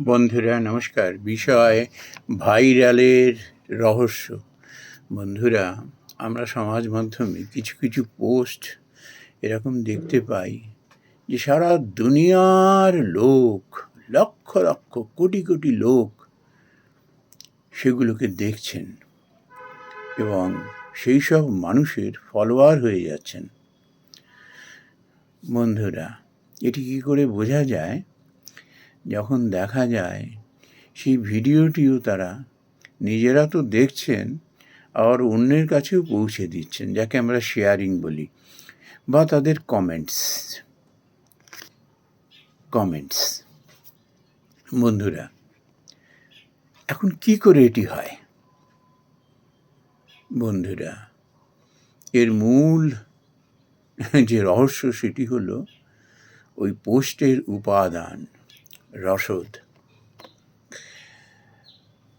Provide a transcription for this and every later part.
বন্ধুরা, নমস্কার। বিষয় ভাইরালের রহস্য। বন্ধুরা, আমরা সমাজ মাধ্যমে কিছু কিছু পোস্ট এরকম দেখতে পাই যে সারা দুনিয়ার লোক, লক্ষ লক্ষ, কোটি কোটি লোক সেগুলোকে দেখছেন এবং সেই সব মানুষের ফলোয়ার হয়ে যাচ্ছেন। বন্ধুরা, এটি কী করে বোঝা যায়? যখন দেখা যায়, সেই ভিডিওটিও তারা নিজেরা তো দেখছেন, আবার অন্যের কাছেও পৌঁছে দিচ্ছেন, যাকে আমরা শেয়ারিং বলি, বা তাদের কমেন্টস। কমেন্টস। বন্ধুরা, এখন কি করে এটি হয়? বন্ধুরা, এর মূল যে রহস্য সেটি হলো, ওই পোস্টের উপাদান। রসদ।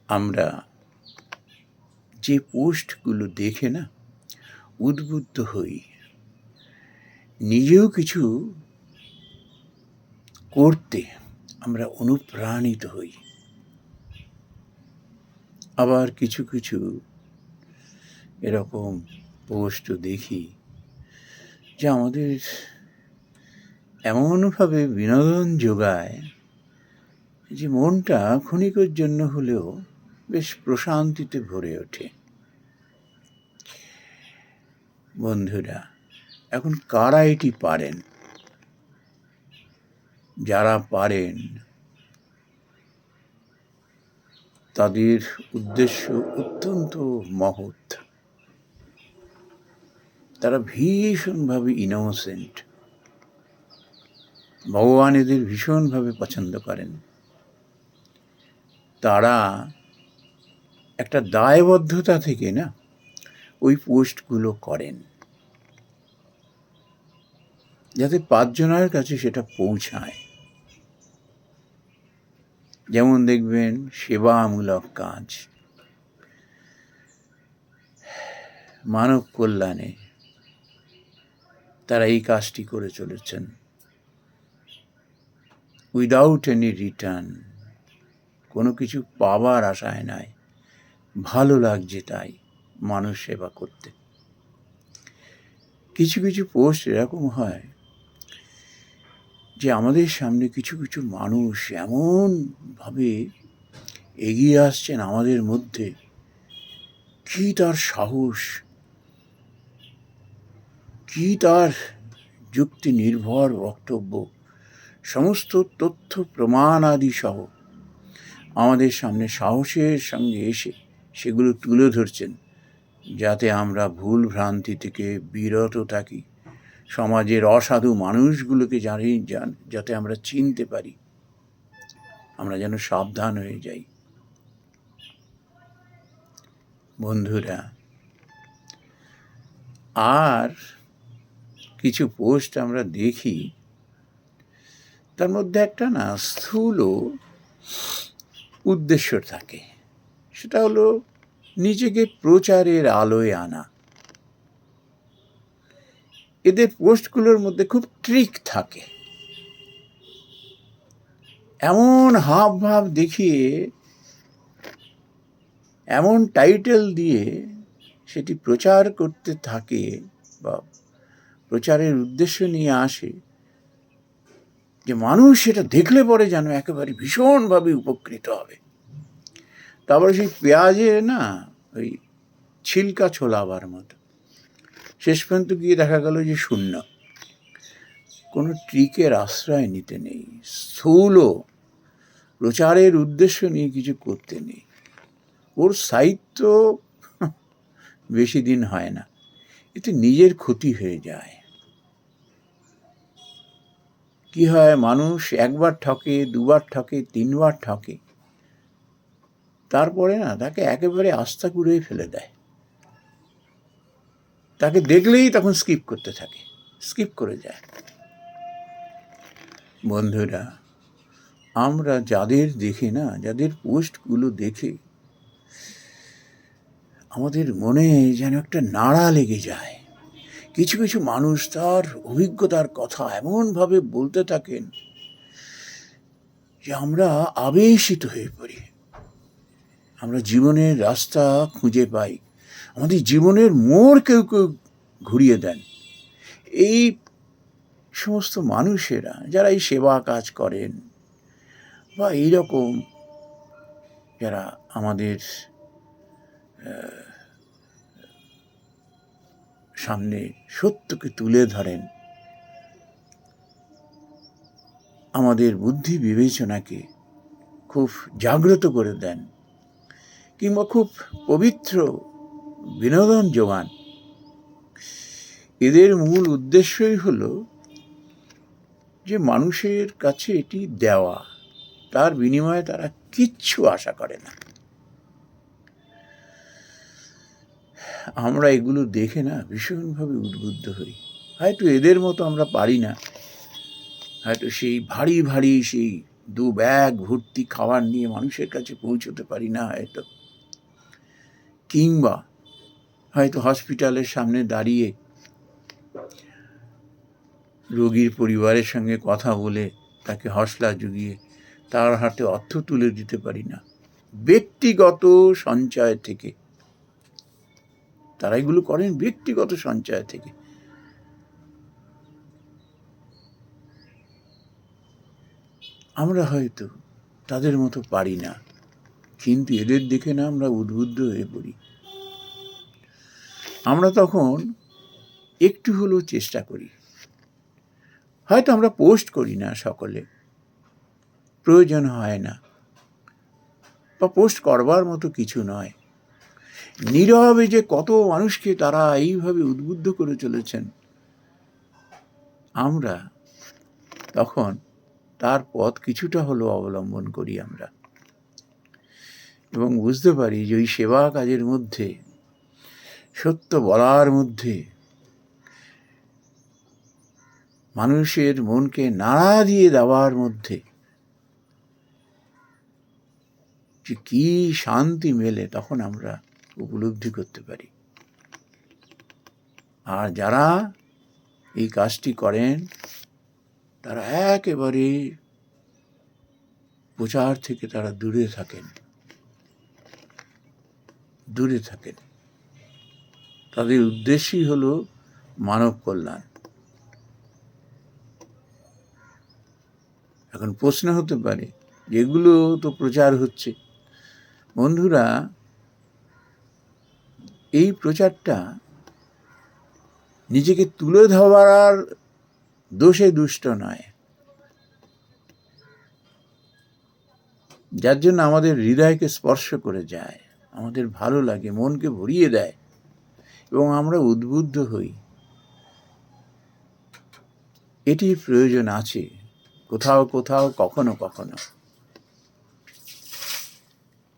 আমরা যে পোস্টগুলো দেখে না, উদ্বুদ্ধ হই। নিজেও কিছু করতে আমরা অনুপ্রাণিত হই। আবার কিছু কিছু এরকম পোস্ট দেখি, যা আমাদের এমনভাবে বিনোদন যোগায় যে মনটা ক্ষণিকের জন্য হলেও বেশ প্রশান্তিতে ভরে ওঠে। বন্ধুরা, এখন কারা এটি পারেন? যারা পারেন, তাদের উদ্দেশ্য অত্যন্ত মহৎ। তারা ভীষণভাবে ইনোসেন্ট ভগবান এদের ভীষণভাবে পছন্দ করেন। তারা একটা দায়বদ্ধতা থেকে না ওই পোস্টগুলো করেন। যাতে পাঁচজনের কাছে সেটা পৌঁছায়। যেমন দেখবেন সেবামূলক কাজ। মানব কল্যাণে তারা এই কাজটি করে চলেছেন। Without any return. কোনো কিছু পাবার আশায় নাই। ভালো লাগছে তাই মানুষ সেবা করতে। কিছু কিছু পোস্ট এরকম হয় যে আমাদের সামনে কিছু কিছু মানুষ এমনভাবে এগিয়ে আসছেন আমাদের মধ্যে কি তার সাহস, কি তার যুক্তি নির্ভর বক্তব্য, সমস্ত তথ্য প্রমাণ আদি সহ আমাদের সামনে সাহসের সঙ্গে এসে সেগুলো তুলে ধরছেন, যাতে আমরা ভুল ভ্রান্তি থেকে বিরত থাকি। সমাজের অসাধু মানুষগুলোকে জানি যান যাতে আমরা চিনতে পারি। আমরা যেন সাবধান হয়ে যাই। বন্ধুরা, আর কিছু পোস্ট আমরা দেখি, তার মধ্যে একটা না, স্থূল উদ্দেশ্য থাকে। সেটা হলো নিজেকে প্রচারের আলোয় আনা। এদের পোস্টগুলোর মধ্যে খুব ট্রিক থাকে। এমন হাব ভাব দেখিয়ে, এমন টাইটেল দিয়ে সেটি প্রচার করতে থাকে বা প্রচারের উদ্দেশ্য নিয়ে আসে যে মানুষ সেটা দেখলে পরে যেন একেবারে ভীষণভাবে উপকৃত হবে। তারপরে সেই পেঁয়াজে না ওই ছিলকা ছোলাবার মতো। শেষ পর্যন্ত গিয়ে দেখা গেল যে শূন্য। কোনো ট্রিকের আশ্রয় নিতে নেই, স্থূল প্রচারের উদ্দেশ্য নিয়ে কিছু করতে নেই। ওর সাহিত্য বেশি দিন হয় না, এতে নিজের ক্ষতি হয়ে যায়। কি হয়, মানুষ একবার ঠকে, দুবার ঠকে, তিনবার ঠকে। তারপরে না, তাকে একেবারে আস্থা কুড়েই ফেলে দেয়। তাকে দেখলেই তখন স্কিপ করতে থাকে, স্কিপ করে যায়। বন্ধুরা, আমরা যাদের দেখি না, যাদের পোস্টগুলো দেখে, আমাদের মনে যেন একটা নাড়া লেগে যায়। কিছু কিছু মানুষ তার অভিজ্ঞতার কথা এমনভাবে বলতে থাকেন যে আমরা আবেশিত হয়ে পড়ি। আমরা জীবনের রাস্তা খুঁজে পাই। আমাদের জীবনের মোড় কেউ কেউ ঘুরিয়ে দেন। এই সমস্ত মানুষেরা যারা এই সেবা কাজ করেন বা এইরকম যারা আমাদের সামনে সত্যকে তুলে ধরেন। আমাদের বুদ্ধি বিবেচনাকে খুব জাগ্রত করে দেন কিংবা খুব পবিত্র বিনোদন যোগান। এদের মূল উদ্দেশ্যই হল যে মানুষের কাছে এটি দেওয়া, তার বিনিময়ে তারা কিচ্ছু আশা করে না। আমরা এগুলো দেখে না ভীষণভাবে উদ্বুদ্ধ হই। হয়তো এদের মতো আমরা পারি না। হয়তো সেই ভারী ভারী সেই দু ব্যাগ ভর্তি খাবার নিয়ে মানুষের কাছে পৌঁছতে পারি না হয়তো। কিংবা হয়তো হসপিটালের সামনে দাঁড়িয়ে রোগীর পরিবারের সঙ্গে কথা বলে তাকে হসলা জুগিয়ে তার হাতে অর্থ তুলে দিতে পারি না। ব্যক্তিগত সঞ্চয় থেকে তারা এগুলো করেন ব্যক্তিগত সঞ্চয় থেকে। আমরা হয়তো তাদের মতো পারি না, কিন্তু এদের দেখে না আমরা উদ্বুদ্ধ হয়ে পড়ি। আমরা তখন একটু হলেও চেষ্টা করি। হয়তো আমরা পোস্ট করি না সকলে। প্রয়োজন হয় না। বা পোস্ট করবার মতো কিছু নয়। নীরবে যে কত মানুষকে তারা এইভাবে উদ্বুদ্ধ করে চলেছেন। আমরা তখন তার পথ কিছুটা হলেও অবলম্বন করি আমরা। এবং বুঝতে পারি যে ওই সেবা কাজের মধ্যে, সত্য বলার মধ্যে মানুষের মনকে নাড়া দিয়ে দেওয়ার মধ্যে যে কি শান্তি মেলে তখন আমরা উপলব্ধি করতে পারি। আর যারা এই কাজটি করেন, তারা একেবারে প্রচার থেকে তারা দূরে থাকেন। দূরে থাকেন। তাদের উদ্দেশ্যই হলো মানব কল্যাণ। এখন প্রশ্ন হতে পারে যেগুলো তো প্রচার হচ্ছে। বন্ধুরা এই প্রচারটা নিজেকে তুলে ধরার দোষে দুষ্ট নয়। যার জন্য আমাদের হৃদয়কে স্পর্শ করে যায়, আমাদের ভালো লাগে, মনকে ভরিয়ে দেয় এবং আমরা উদ্বুদ্ধ হই। এটি প্রয়োজন আছে, কোথাও কোথাও, কখনো কখনো।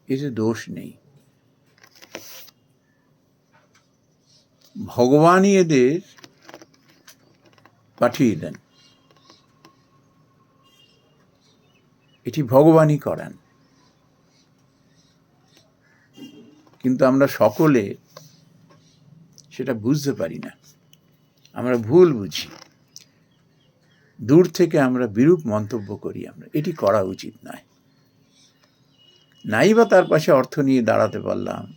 এতে দোষ নেই। ভগবানই এদের পাঠিয়ে দেন। এটি ভগবানই করান। কিন্তু আমরা সকলে সেটা বুঝতে পারি না। আমরা ভুল বুঝি। দূর থেকে আমরা বিরূপ মন্তব্য করি আমরা। এটি করা উচিত নয়। নাই বা তার পাশে অর্থ নিয়ে দাঁড়াতে পারলাম।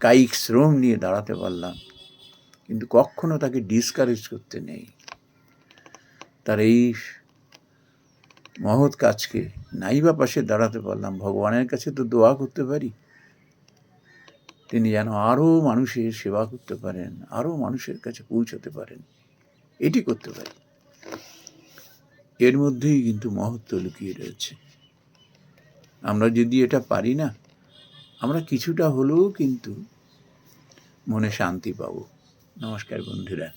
কায়িক শ্রম নিয়ে দাঁড়াতে পারলাম, কিন্তু কখনো তাকে ডিসকারেজ করতে নেই। তার এই মহৎ কাজকে নাই বা পাশে দাঁড়াতে পারলাম, ভগবানের কাছে তো দোয়া করতে পারি। তিনি যেন আরও মানুষের সেবা করতে পারেন আরও মানুষের কাছে পৌঁছতে পারেন, এটি করতে পারি। এর মধ্যেই কিন্তু মহত্ব লুকিয়ে রয়েছে। আমরা যদি এটা পারি না আমরা কিছুটা হলেও কিন্তু মনে শান্তি পাবো। নমস্কার বন্ধুরা।